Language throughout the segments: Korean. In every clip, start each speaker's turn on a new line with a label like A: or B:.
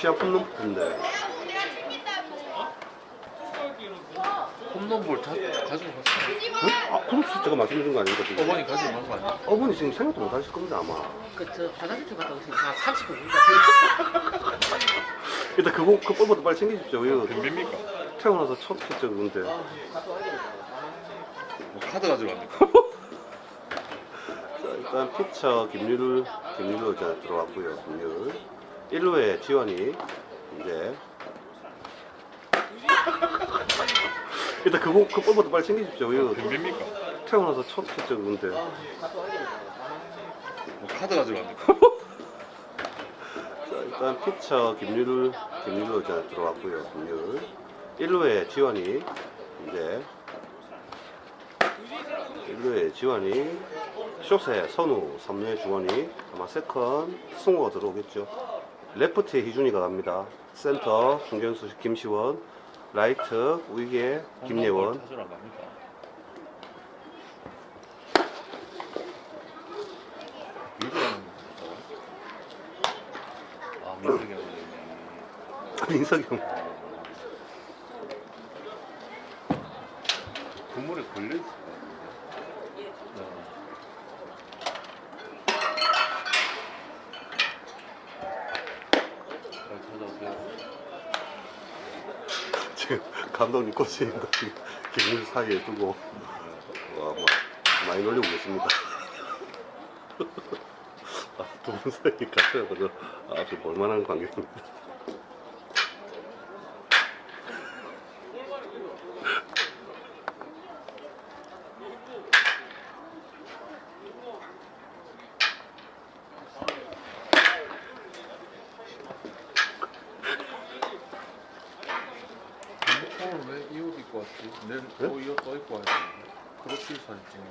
A: 시합 홈런 붙은데
B: 홈런볼 다 가지고 갔어.
A: 응? 아 그럼 제가 말씀드린 거 아닙니까 지금
B: 어머니 가지고 간거 아니야?
A: 어머니 지금 생각도 못 하실 겁니다 아마
C: 그저 화장실 좀 갔다 오시면 한 30분 걸릴 것
A: 일단 그거 그 볼부터 빨리 챙기십시오 이거
B: 뭡니까?
A: 태어나서 첫
C: 와야 되겠다.
B: 뭐 카드 가지고 갑니까?
A: 자, 일단 피처 김률로 이제 들어왔고요 김률 1루에 지원이 이제 일단 그거 그 볼부터 빨리 챙기십시오 이거
B: 뭡니까?
A: 태어나서 첫
C: 와야 되겠다.
B: 뭐 카드 가지고 갑니까?
A: 자, 일단 피처 김률 김률로 이제 들어왔고요 김률 1루에 지원이 이제 1루에 지원이 숏에 선우 3루에 주원이 아마 세컨 승호가 들어오겠죠 레프트에 희준이가 갑니다 센터 홍경수 김시원 라이트 우익에 김예원
B: 아 민석이 형.
A: 민석이 형
B: 그물에 걸려 있을 것 같은데. 네. 잘 찾아오세요.
A: 지금 감독님 지금 김률 사이에 두고 와, 막 많이 놀리고 계십니다. 아, 두분 사이 같이 하고 아주 볼만한 관계입니다.
B: 오늘 왜이 옷 입고 왔지? 내일
A: 네?
B: 또 이옷 또 입고 와야 되는데. 그렇게 사진 찍는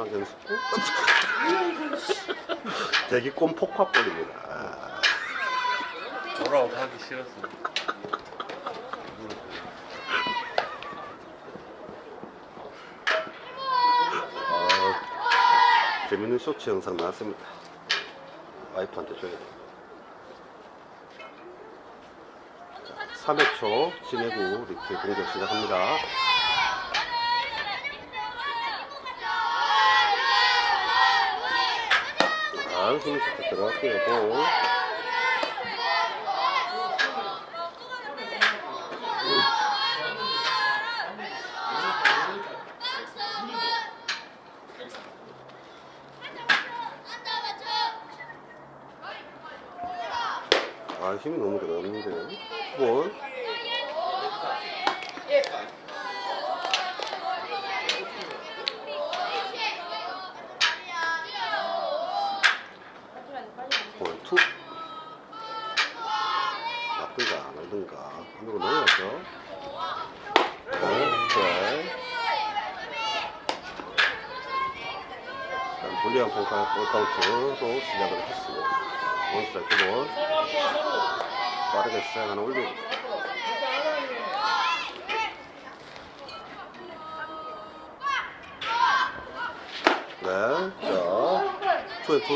A: 지막 연습. 대기권 폭파볼입니다. 아,
B: 돌아오고 하기 싫었어.
A: 아, 재밌는 쇼츠 영상 나왔습니다. 와이프한테 줘야 돼. 3회초 진해구 이렇게 공격 시작합니다. 좋게 들어갔고요. 공. 아, 힘이 너무 들어갔는데. 볼. 볼 투. 나쁘가 안 네, 일단 불리한 공카 카운트로 시작을 했습니다. 원스트라이크 볼. 빠르게 시작 하나 올리고. 네, 자, 투에 투.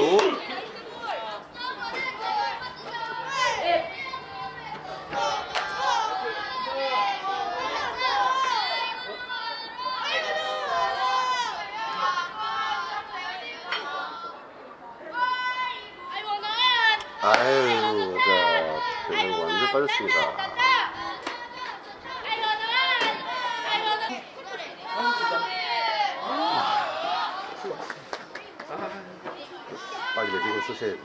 A: 아유, 자, 변형 빠졌습니다. 빨리 쓰셔야 돼.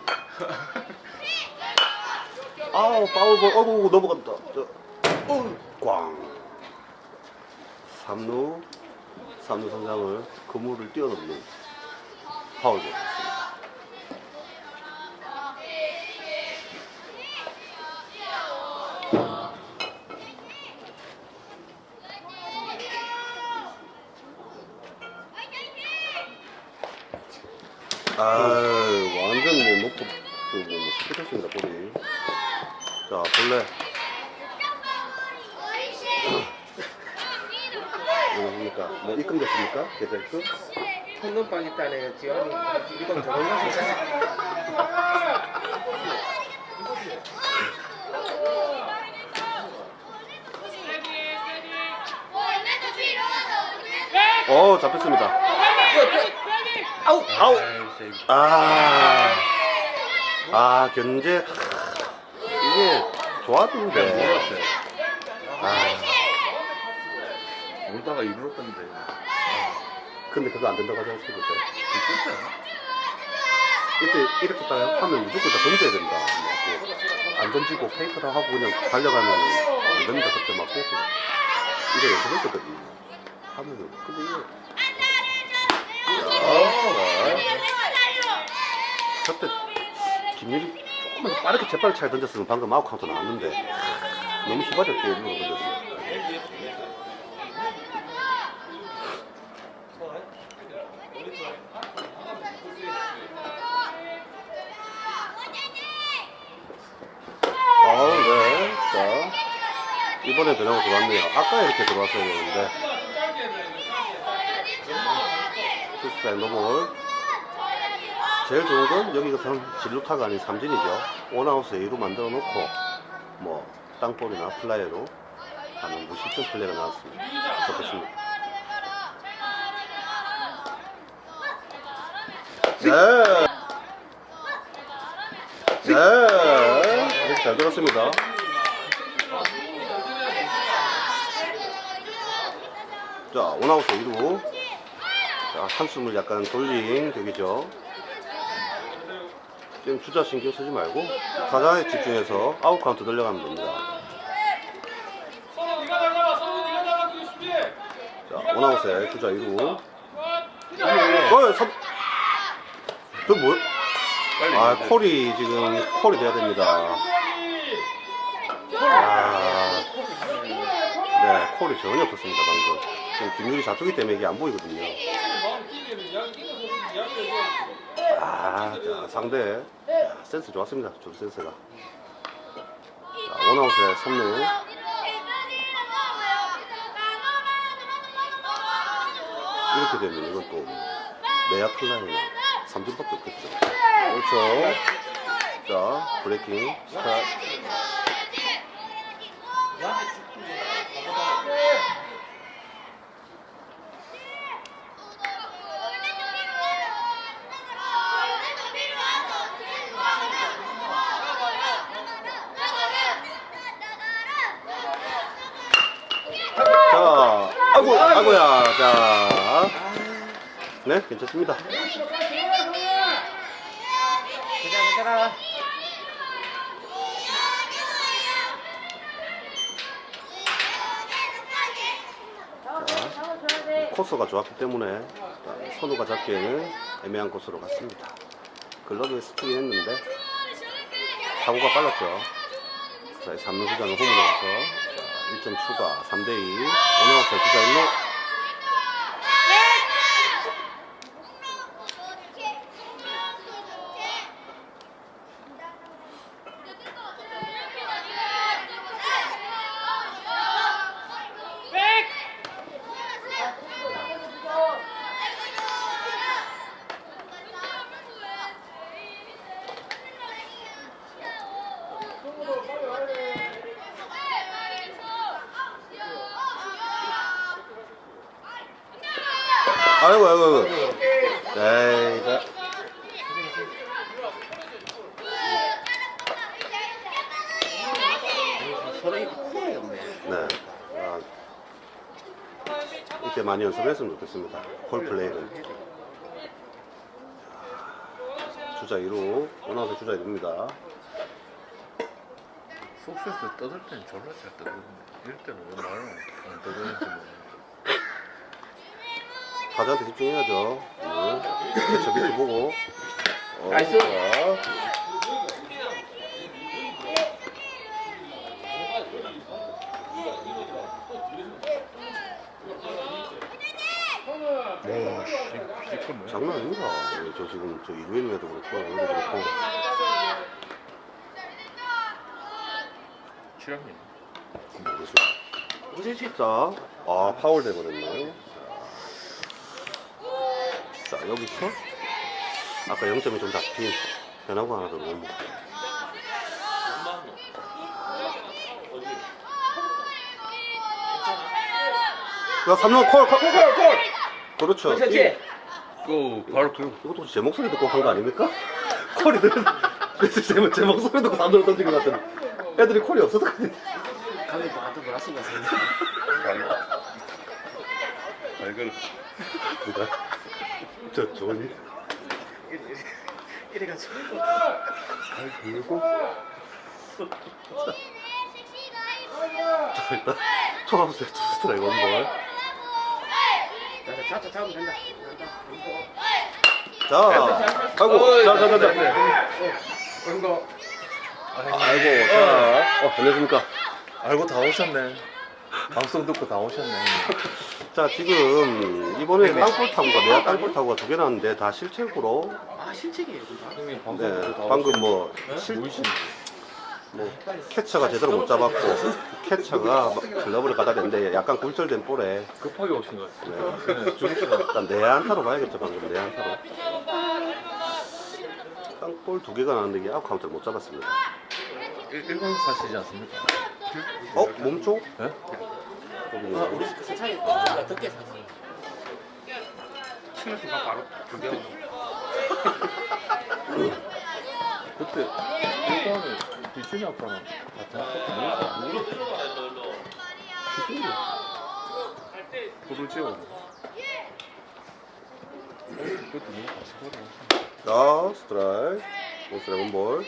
A: 아우, 파울볼, 어구, 넘어간다. 저, 어, 꽝. 3루, 3루 선장을 그물을 뛰어넘는 파울볼. 아 완전 뭐 높고 또뭐 스피드십니다 볼이. 자 볼래. 뭐입니까? 뭐 입금됐습니까? 계좌 입금?
C: 현금방 있다네 지원이 이건 저런
A: 거어 잡혔습니다.
C: 아우
A: 아우.
B: 아,
A: 아 견제 이게 좋았는데.
B: 몰랐어요.
A: 아,
B: 울다가 일로 건데.
A: 근데 그거 안 된다고 하지 않습니까?
B: 진짜?
A: 이때 이렇게 딱 하면 무조건 다 던져야 된다. 맞고 안 던지고 페이크다 하고 그냥 달려가면 안 됩니다. 그때 막 페이크. 이거 연습했거든요. 하면은 근데 이게 그때 김유리 조금만 더 빠르게 재빠르게 잘 던졌으면 방금 아웃 카운트 나왔는데 너무 휘발렸게 일로 던졌어요. 아, 네. 자, 이번에 변화가 들어왔네요. 아까 이렇게 들어왔어야 되는데. 투스타일 노볼. 제일 좋은 건 여기가 선 진루타가 아닌 삼진이죠. 원아웃에 A로 만들어 놓고, 뭐, 땅볼이나 플라이로 하는 무실점 플레이가 나왔습니다. 좋겠습니다. 네. 네. 이렇게 잘 들었습니다. 자, 원아웃에 2루. 자, 한숨을 약간 돌린 격이죠. 지금 주자 신경 쓰지 말고 타자에 집중해서 아웃 카운트 늘려가면 됩니다. 자, 원아웃에 주자 2루. 어, 선... 저 뭐?
B: 빨리.
A: 아. 콜이 지금 콜이 돼야 됩니다. 아, 네, 콜이 전혀 없었습니다, 방금. 지금 김유리 자투기 때문에 이게 안 보이거든요. 아, 자, 상대 야, 센스 좋았습니다. 줄 센스가. 자, 원아웃에 3루. 이렇게 되면 이건 또 내야 클라이나 삼진밖에 없겠죠. 그렇죠. 자, 브레이킹 스타트. 자, 아이고, 아이고야. 자, 네, 괜찮습니다.
C: 괜찮아 괜찮아
A: 코스가 좋았기 때문에 자, 선우가 잡기에는 애매한 코스로 갔습니다. 글러브에 스치긴 했는데 사고가 빨랐죠. 자, 3루 주자는 홈으로 가서 자, 1점 추가 3대2 오나우스 주자 1루 아이고 아이고 아이고 에이 자.
C: 네.
A: 아, 이때 많이 연습했으면 좋겠습니다. 콜 플레이는. 주자 2루, 원아웃에 주자 2루입니다.
B: 속세에서 떠들 때는 졸라 잘 떠드는데 이럴 때는 왜 말을 안 떠드는지 모르겠네.
A: 타자한테 집중해야죠. 네. 캐쳐 밑에 보고. 어,
C: 나이스.
A: 자.
B: 와, 씨, 피지컬 뭐야?
A: 장난 아닙니다. 예, 저 지금 저 이루인에도 그렇고 여기도 그렇고
B: 취향이.
A: 모르겠어요.
C: 무슨 시
A: 자, 아 파울 돼버렸네. 자 여기서 아까 0점이 좀 잡힌 변화구 하나 더 넣으면 야 3루 콜! 콜! 콜! 콜! 그렇죠.
C: 그렇지.
B: 고 바로 그
A: 이것도 제 목소리 듣고 한 거 아닙니까? 콜이 그래서 제, 제 목소리 듣고 사람들을 던진 것 같은 애들이 콜이 없어서 그래.
C: 감독 나한테 뭐라 쓴거 같습니다.
B: 발걸
A: 누가? 저 조니?
C: 이래가지고.
A: 그리고 자 일단 투아웃에 투 스트라이크 원볼
C: 자, 자, 잡으면 된다.
A: 자 아이고 자자자자
C: 그런 거.
A: 아이고 자 어, 안녕하십니까
B: 알고 다 오셨네. 방송 듣고 다 오셨네.
A: 자 지금 이번에 땅볼 타구가 내야 땅볼 타구가 두 개 나왔는데 다 실책으로
C: 아, 실책이에요, 그거.
B: 형님 방송
A: 네
B: 듣고 다
A: 방금 뭐
B: 오신.
A: 뭐 캐쳐가 제대로 못 잡았고 캐쳐가 막 글러브를 갖다 댔는데 약간 굴절된 볼에
B: 급하게 오신 것 같아요.
A: 네.
B: 주무시다.
A: 일단 내안타로 봐야겠죠 방금 내안타로 땅볼 두 개가 나왔는데 이게 아웃 카운트를 못 잡았습니다
B: 일본 사시지 않습니까?
A: 어? 몸쪽?
B: 네?
C: 아, 우리 그 차이 어떻게 샀어요? 치는 순간 바로 두개
B: 그때 일본에 비준이 아빠랑 같은 아파트 누구 부르지요. 그때 누구 같이 걸어.
A: 자 스트라이크 스트라이크 볼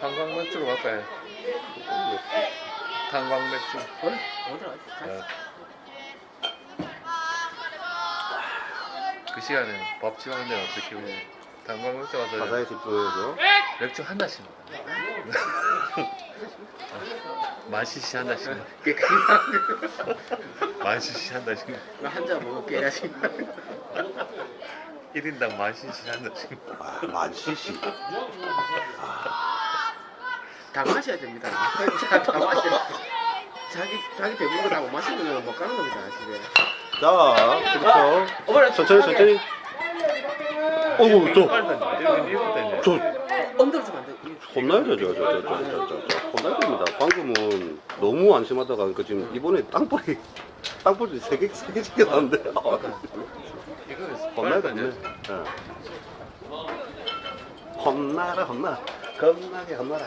B: 탄광 맥주로 갈까요? 탄광 맥주. 네. 그 시간에 밥 지원데 어떻게 오고 탄광 맥주 가서
A: 가사에 집중해야죠?
B: 맥주 한 잔씩 만시시 한 잔씩 만시시 한 잔씩
C: 나한잔 먹을게 해야지.
B: 1인당 만시시 한 잔씩
A: 아 만시시
C: 다 마셔야 됩니다. 자, 다 마셔야 자기 자기 배부른 거 다 못 마시면 못 가는 겁니다, 집에.
A: 자 그렇죠.
C: 어머나
A: 천천히 천천히. 어우 저
B: 빨리 던져 1분 1분 던져
A: 저
C: 언더로 주면 안 돼.
A: 혼나야죠 저 저 저 저저 혼나야 됩니다. 방금은 너무 안심하다가 그 지금 이번에 땅볼이 땅볼이 세개 세개 아,
B: 이거는
A: 혼나야 돼
B: 던져
A: 혼나라 혼나. 겁나게 혼나라